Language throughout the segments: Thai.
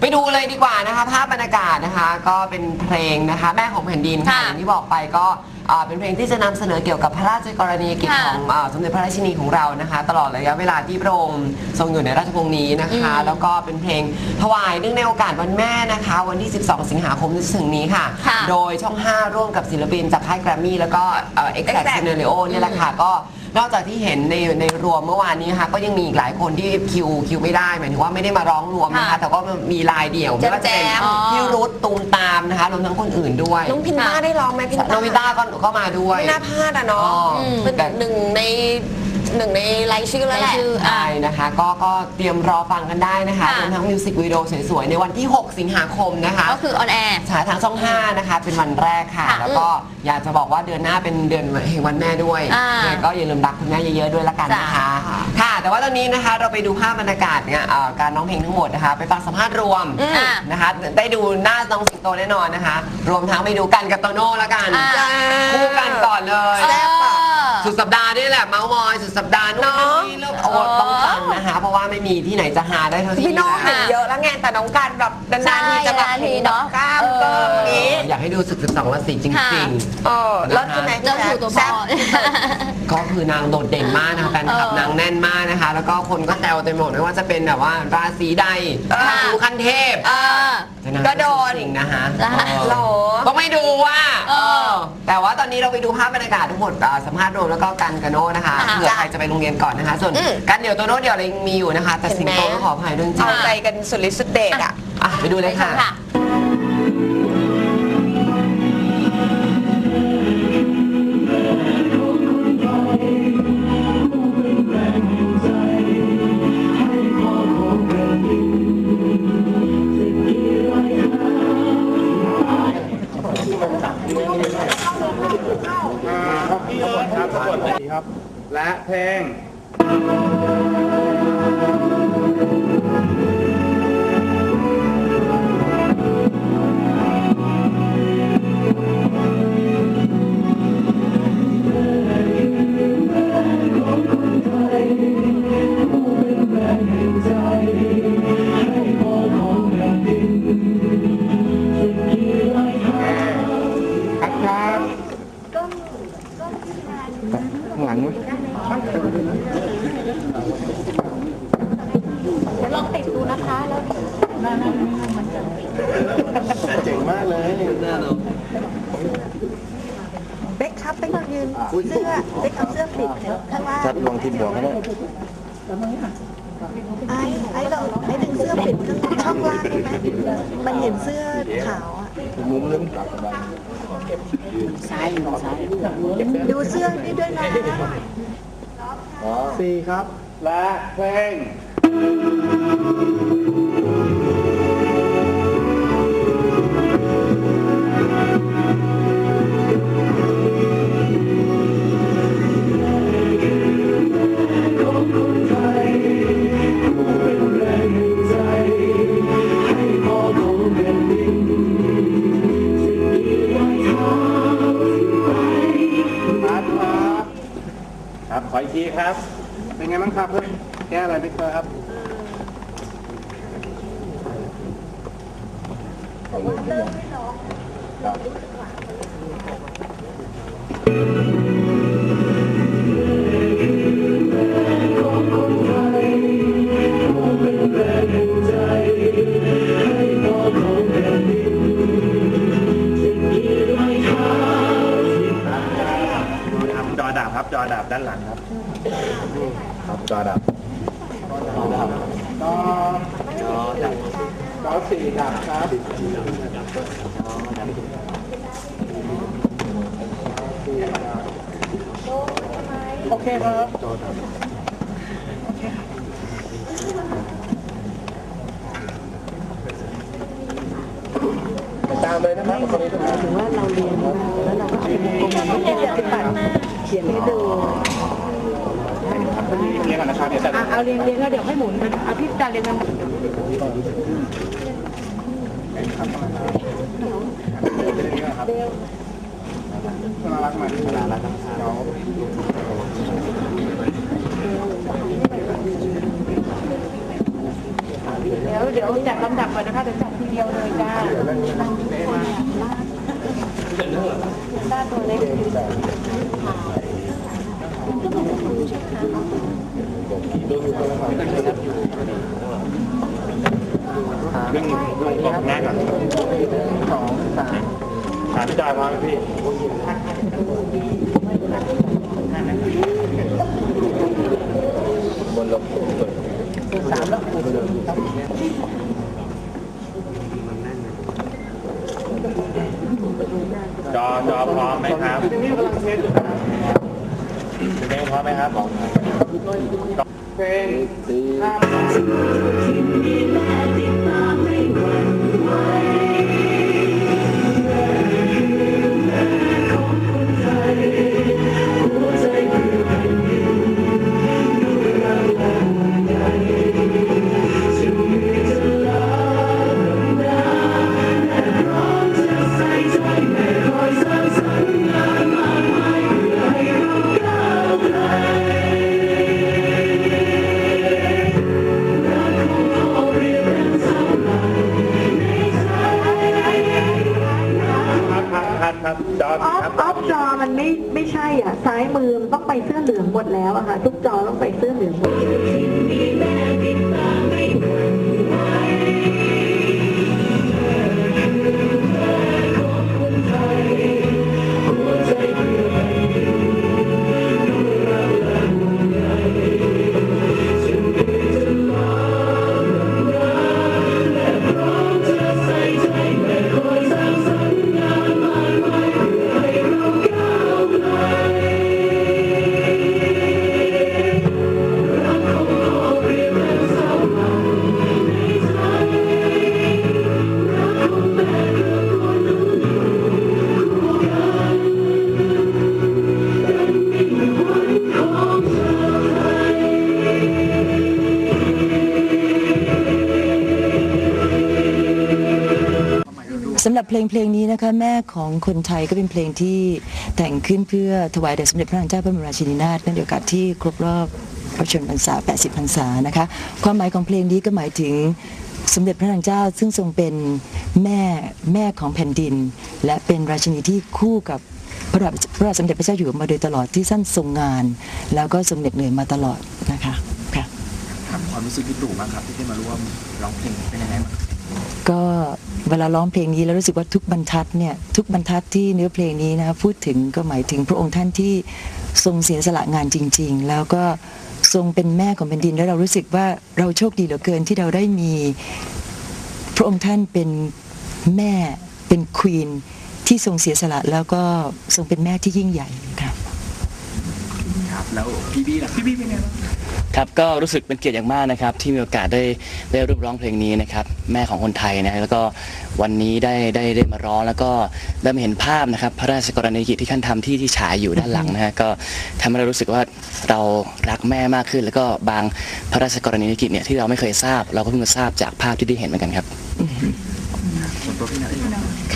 ไปดูเลยดีกว่านะคะ ภาพบรรยากาศนะคะ ก็เป็นเพลงนะคะ แม่ของแผ่นดินค่ะค่ะอย่างที่บอกไปก็อ่าเป็นเพลงที่จะนำเสนอเกี่ยวกับพระราชกรณียกิจค่ะของอ่าสมเด็จพระราชินีของเรานะคะ ตลอดระยะเวลาที่พระองค์ทรงอยู่ในราชวงศ์นี้นะคะ อืมแล้วก็เป็นเพลงถวายเนื่องในโอกาสวันแม่นะคะ วันที่ 12 สิงหาคมที่จะถึงนี้ค่ะ ค่ะ โดยช่อง 5 ร่วมกับศิลปินจากค่ายแกรมมี่แล้วก็เอ็กซ์แซ Exact เซเนเรโอเนี่ยแหละค่ะ ก็ นอกจากที่เห็นในในรวมเมื่อวานนี้นะคะก็ยังมีอีกหลายคนที่คิวคิวไม่ได้หมายถึงว่าไม่ได้มาร้องรวมนะคะค่ะแต่ก็มีลายเดี่ยวไม่ว่าจะเป็นแจมพี่รุธตูมตามนะคะรวมทั้งคนอื่นด้วยน้องพินต้าได้ร้องไหมพินน้ต้าองวิต้าก็ก็มาด้วย ไม่น่าพลาดอะเนาะอ๋อ เป็นหนึ่งใน หนึ่งในรายชื่อแล้วแหละ รายชื่อ ใช่นะคะก็ก็เตรียมรอฟังกันได้นะคะค่ะ รวมทั้งมิวสิกวิดีโอสวยๆ ในวันที่ 6 สิงหาคมนะคะก็คือออนแอร์ ฉายทางช่อง 5 นะคะ เป็นวันแรกค่ะ ค่ะแล้วก็อยากจะบอกว่าเดือนหน้าเป็นเดือนแห่งวันแม่ด้วยอ่ายังไงก็อย่าลืมรักคุณแม่เยอะๆด้วยละกันนะคะจ้ะค่ะ แต่ว่าตอนนี้นะคะเราไปดูภาพบรรยากาศเนี่ยเอ่อการร้องเพลงทั้งหมดนะคะ ไปฟังสัมภาษณ์รวมอืมนะคะ ได้ดูหน้าน้องสิงโตแน่นอนนะคะ รวมทั้งไปดูกันกับโตโน่ละกันอ่า คู่กันก่อนเลยแซ่บอะสุดสัปดาห์นี่ แหละเมาส์มอยสุดสัปดาห์นู่นนั่นนี่เริ่มโอ้ต้องฟังนะคะ เพราะว่าไม่มีที่ไหนจะหาได้เท่าที่พี่โน้องะเห็นเยอะแล้วไงแต่น้องการแบบนานๆทีจะแบบใช่เห็นนานๆทีเนอะกล้ามเออเกิมนี้อยากให้ดูศึกสิบสองราศีจค่ะริงเออแล้วใช่ไหมเจ้าชูตัวพ่แซ่อบๆก็คือนางโดดเด่นมากนะคะแฟนคลับเออนางแน่นมากนะคะ แล้วก็คนก็แซวเต็มไปหมดไม่ว่าจะเป็นแบบว่าราศีใดเออราศีขั้นเทพเออแต่นางก็โดนจริงนะคะจ้ะเออหรอต้องไม่ดูว่าเออ แต่ว่าตอนนี้เราไปดูภาพบรรยากาศทั้งหมดอ่าสัมภาษณ์รวมแล้วก็กันกบโน่นะคะค่ะเผื่อใครจะไปโรงเรียนก่อนนะคะ ส่วนอืม กันเดี๋ยวตัวโน้ตเดี๋ยวอะไรยังมีอยู่นะคะ แต่สิงโตเห็นไหมต้องขออภัยด้วยจริงเอาใจกันสุดฤทธิ์สุดเดชอะ ๆอะไปดูเลยค่ะ ค่ะ เจ๋งมากเลยเบ๊กครับเบ๊กลองยืนเสื้อเบ๊กเอาเสื้อปิดเนี่ยข้างล่างชัดลองทิมหัวก็ได้ไอ้ไอ้เราไอ้ดึงเสื้อปิดข้างช่องล่างได้ไหมมันเห็นเสื้อขาวอะมุมลึงดูเสื้อนี่ด้วยนะสี่ครับและเพลง ไงบ้างครับเพื่อนแก้อะไรไม่เคยครับครับจอดับครับ จอดับด้านหลังครับครับ จอดับจอดับจอจอดับจอสี่ดับครับโอเคครับจอดับโอเคตามเลยนะครับตรงนี้นะครับถือว่าเราเรียนมาแล้วเราก็เอาไปวงกลมไม่ได้ปฏิบัติเขียนให้ดูเรีย นก่อนนะครับเดี๋ยวจะอะเอาเรียงเรียงแล้วเดี๋ยวให้หมุนกันเอาพี่จาเรียงกันน่ารักมากน่ารักน้องเดี๋ยวเดี๋ยวจากลำดับก่อนนะคะเดี๋ยวจับทีเดียวเลยจ้าด้านตัวเล็ก เรื่องของแรกก่อนสองสามสามพี่จอยมาไหมพี่บนลบสามแล้วจอจอพร้อมไหมครับนี่กำลังเทสอยู่ครับเพล ง แล้วอะค่ะทุก เพลงเพลงนี้นะคะแม่ของคนไทยก็เป็นเพลงที่แต่งขึ้นเพื่อถวายแด่สมเด็จพระนางเจ้าพระบรมราชินีนาถเนื่องในโอกาสที่ครบรอบพระชนมพรรษา 80 พรรษานะคะความหมายของเพลงนี้ก็หมายถึงสมเด็จพระนางเจ้าซึ่งทรงเป็นแม่แม่ของแผ่นดิน และเป็นราชินีที่คู่กับพระบาทพระบาทสมเด็จพระเจ้าอยู่หัวมาโดยตลอดที่ท่านทรงงาน แล้วก็ทรงเหน็ดเหนื่อยมาตลอดนะคะค่ะถามความรู้สึกพี่ตู่บ้างครับที่ได้มาร่วมร้องเพลงเป็นยังไงบ้างก็ เวลาร้องเพลงนี้แล้วรู้สึกว่าทุกบรรทัดเนี่ยทุกบรรทัดที่เนื้อเพลงนี้นะพูดถึงก็หมายถึงพระองค์ท่านที่ทรงเสียสละงานจริง ๆ แล้วก็ทรงเป็นแม่ของแผ่นดินแล้วเรารู้สึกว่าเราโชคดีเหลือเกินที่เราได้มีพระองค์ท่านเป็นแม่เป็นควีนที่ทรงเสียสละแล้วก็ทรงเป็นแม่ที่ยิ่งใหญ่ค่ะครับแล้วพี่บี้ล่ะพี่บี้เป็นไงบ้าง ครับก็รู้สึกเป็นเกียรติอย่างมากนะครับ ที่มีโอกาสได้ได้ร่วมร้องเพลงนี้นะครับ แม่ของคนไทยนะแล้วก็วันนี้ได้ได้ได้มาร้องแล้วก็ได้มาเห็นภาพนะครับ พระราชกรณียกิจที่ท่านทำที่ที่ฉายอยู่ด้านหลังนะฮะก็ทำให้เรารู้สึกว่าเรารักแม่มากขึ้น แล้วก็บางพระราชกรณียกิจเนี่ยที่เราไม่เคยทราบ เราก็เพิ่งมาทราบจากภาพที่ได้เห็นเหมือนกันครับ ส่วนตัวพี่นัทเอง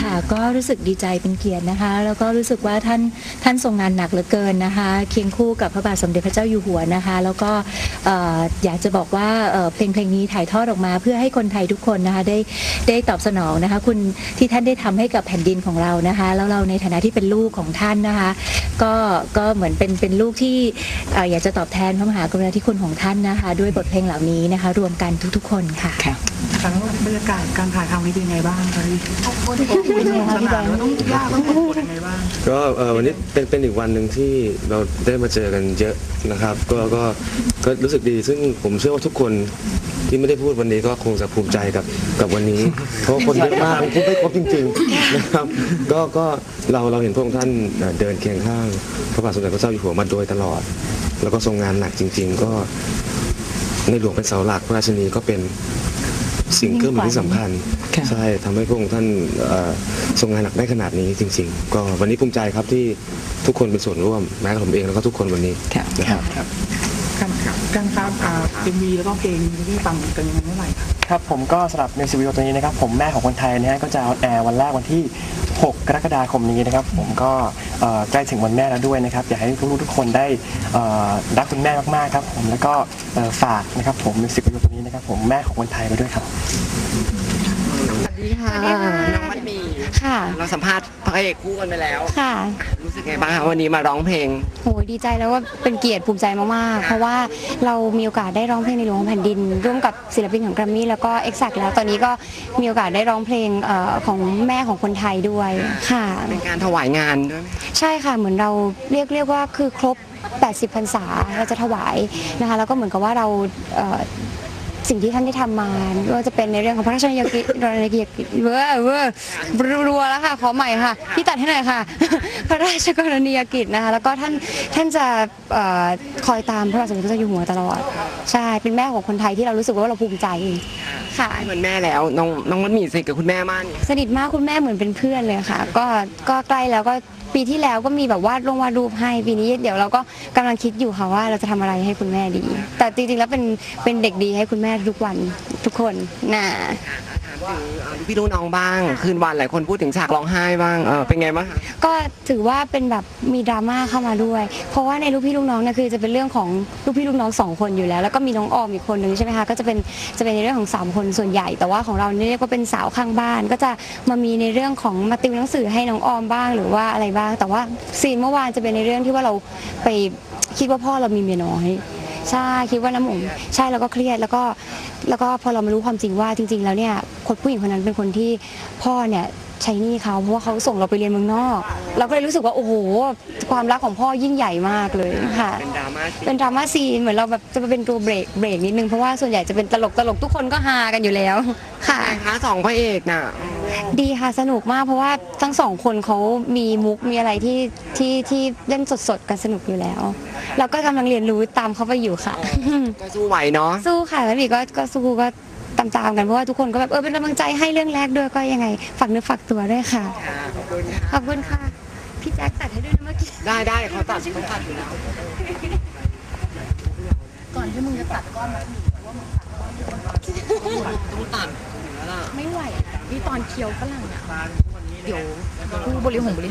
ค่ะก็รู้สึกดีใจเป็นเกียรตินะคะ แล้วก็รู้สึกว่าท่านท่านทรงงานหนักเหลือเกินนะคะ เคียงคู่กับพระบาทสมเด็จพระเจ้าอยู่หัวนะคะ แล้วก็เอ่ออยากจะบอกว่าเอ่อเพลงเพลงนี้ถ่ายทอดออกมา เพื่อให้คนไทยทุกคนนะคะได้ได้ตอบสนองนะคะ คุณที่ท่านได้ทำให้กับแผ่นดินของเรานะคะ แล้วเราในฐานะที่เป็นลูกของท่านนะคะ ก็ก็เหมือนเป็นเป็นลูกที่เอ่ออยากจะตอบแทนพระมหากรุณาธิคุณของท่านนะคะ ด้วยบทเพลงเหล่านี้นะคะ รวมกันทุกๆ คนค่ะ ค่ะ ครั้งบรรยากาศการถ่ายทำนี้เป็นยังไงบ้างครับพี่สนานต้องยากต้องกดยังไงบ้าง ก็เอ่อวันนี้เป็นเป็นอีกวันหนึ่งที่เราได้มาเจอกันเยอะนะครับ ก็ก็ก็รู้สึกดีซึ่งผมเชื่อว่าทุกคนที่ไม่ได้พูดวันนี้ก็คงจะภูมิใจกับกับวันนี้ เพราะคนเยอะมากผมพูดไม่ครบจริงๆนะครับ ก็ก็เราเราเห็นพระองค์ท่านเอ่อเดินเคียงข้างพระบาทสมเด็จพระเจ้าอยู่หัวมาโดยตลอด แล้วก็ทรงงานหนักจริง ๆ ก็ในหลวงเป็นเสาหลักพระราชินีก็เป็น สิ่งเครื่องมือที่สำคัญค่ะใช่ทำให้พระองค์ท่านเอ่อทรงงานหนักได้ขนาดนี้จริง ๆ ก็วันนี้ภูมิใจครับที่ทุกคนเป็นส่วนร่วมแม้กระทั่งผมเองแล้วก็ทุกคนวันนี้ค่ะนะครับการการตามเอ็มวีแล้วก็เพลงที่ฟังกันยังไงเมื่อไหร่ครับ ครับผมก็สำหรับมิวสิกวิดีโอตัวนี้นะครับผมแม่ของคนไทยนะฮะก็จะออนแอร์วันแรกวันที่ 6 กรกฎาคมนี้นะครับผมก็เอ่อใกล้ถึงวันแม่แล้วด้วยนะครับอยากให้ลูกๆทุกคนได้เอ่อรักคุณแม่มากๆครับผมแล้วก็เอ่อฝากนะครับผมมิวสิกวิดีโอตัวนี้นะครับผมแม่ของคนไทยไปด้วยครับค่ะน้องมัดหมี ค่ะ เราสัมภาษณ์พระเอกคู่กันไปแล้ว ค่ะรู้สึกไงบ้างคะวันนี้มาร้องเพลง โหดีใจแล้วว่าเป็นเกียรติภูมิใจมากๆ เพราะว่าเรามีโอกาสได้ร้องเพลงในหลวงของแผ่นดิน ร่วมกับศิลปินของแกรมมี่แล้วก็เอ็กซักแล้วตอนนี้ก็มีโอกาสได้ร้องเพลงเอ่อของแม่ของคนไทยด้วยค่ะ เป็นการถวายงานด้วยไหมใช่ค่ะเหมือนเราเรียกเรียกว่าคือครบ 80พรรษาเราจะถวายนะคะแล้วก็เหมือนกับว่าเราเอ่อ สิ่งที่ท่านได้ทำมาไม่ว่าจะเป็นในเรื่องของพระราชนิยกิจรณกิจเวอร์เวอร์รัวๆแล้วค่ะขอใหม่ค่ะพี่ตัดให้หน่อยค่ะ พระราชกรณียกิจนะคะแล้วก็ท่านท่านจะเอ่อคอยตามพระบาทสมเด็จพระเจ้าอยู่หัวตลอด ใช่เป็นแม่ของคนไทยที่เรารู้สึกว่าเราภูมิใจค่ะเหมือนแม่แล้วน้องน้องมัดหมีสนิทกับคุณแม่มากสนิทมากคุณแม่เหมือนเป็นเพื่อนเลยค่ะ ก็ก็ใกล้แล้วก็ ปีที่แล้วก็มีแบบวาดลงวาดรูปให้ปีนี้เดี๋ยวเราก็กำลังคิดอยู่ค่ะว่าเราจะทำอะไรให้คุณแม่ดี แต่จริงๆแล้วเป็นเป็นเด็กดีให้คุณแม่ทุกวันทุกคนน่ะ ถามถึงเอ่อลูกพี่ลูกน้องบ้าง คืนวันหลายคนพูดถึงฉากร้องไห้บ้างเออเป็นไงบ้างคะก็ถือว่าเป็นแบบมีดราม่าเข้ามาด้วย เพราะว่าในลูกพี่ลูกน้องเนี่ยคือจะเป็นเรื่องของลูกพี่ลูกน้องสองคนอยู่แล้ว แล้วก็มีน้องออมอีกคนนึงใช่ไหมคะก็จะเป็นจะเป็นในเรื่องของสามคนส่วนใหญ่ แต่ว่าของเราเนี่ยเรียกว่าเป็นสาวข้างบ้าน ก็จะมามีในเรื่องของมาติวหนังสือให้น้องออมบ้างหรือว่าอะไรบ้าง แต่ว่าซีนเมื่อวานจะเป็นในเรื่องที่ว่าเราไปคิดว่าพ่อเรามีเมียน้อย ใช่คิดว่าน้ำหมใช่แล้วก็เครียดแล้วก็แล้วก็พอเรามารู้ความจริงว่าจริง ๆ แล้วเนี่ยคนผู้หญิงคนนั้นเป็นคนที่พ่อเนี่ยใช้หนี้เขาเพราะว่าเขาส่งเราไปเรียนเมืองนอก เราก็เลยรู้สึกว่าโอ้โหความรักของพ่อยิ่งใหญ่มากเลยค่ะ เป็นดราม่าเป็นดราม่าซีนเหมือนเราแบบจะมาเป็นตัวเบรกเบรกนิดนึงเพราะว่าส่วนใหญ่จะเป็นตลกตลกทุกคนก็ฮากันอยู่แล้วค่ะแต่คะสองพระเอกน่ะ ดีค่ะสนุกมากเพราะว่าทั้งสองคนเขามีมุกมีอะไรที่ที่ที่เล่นสดๆกันสนุกอยู่แล้ว เราก็กำลังเรียนรู้ตามเขาไปอยู่ค่ะ ก็สู้ไหวเนาะสู้ค่ะแล้วมีก็ก็สู้ก็ตามๆกันเพราะว่าทุกคนก็แบบเออเป็นกำลังใจให้เรื่องแรกด้วยก็ยังไงฝากเนื้อฝากตัวด้วยค่ะ ขอบคุณค่ะพี่แจ็คตัดให้ด้วยนะเมื่อกี้ ได้ได้เขาตัดเขาตัดอยู่แล้วก่อนที่มึงจะตัดก้อนมัดหมี่ว่ามึงตัดก้อนเดียวต้องตัดอยู่แล้วล่ะไม่ไหว นี่ตอนเคี้ยวฝรั่งอะเดี๋ยวผู้บริหงบริ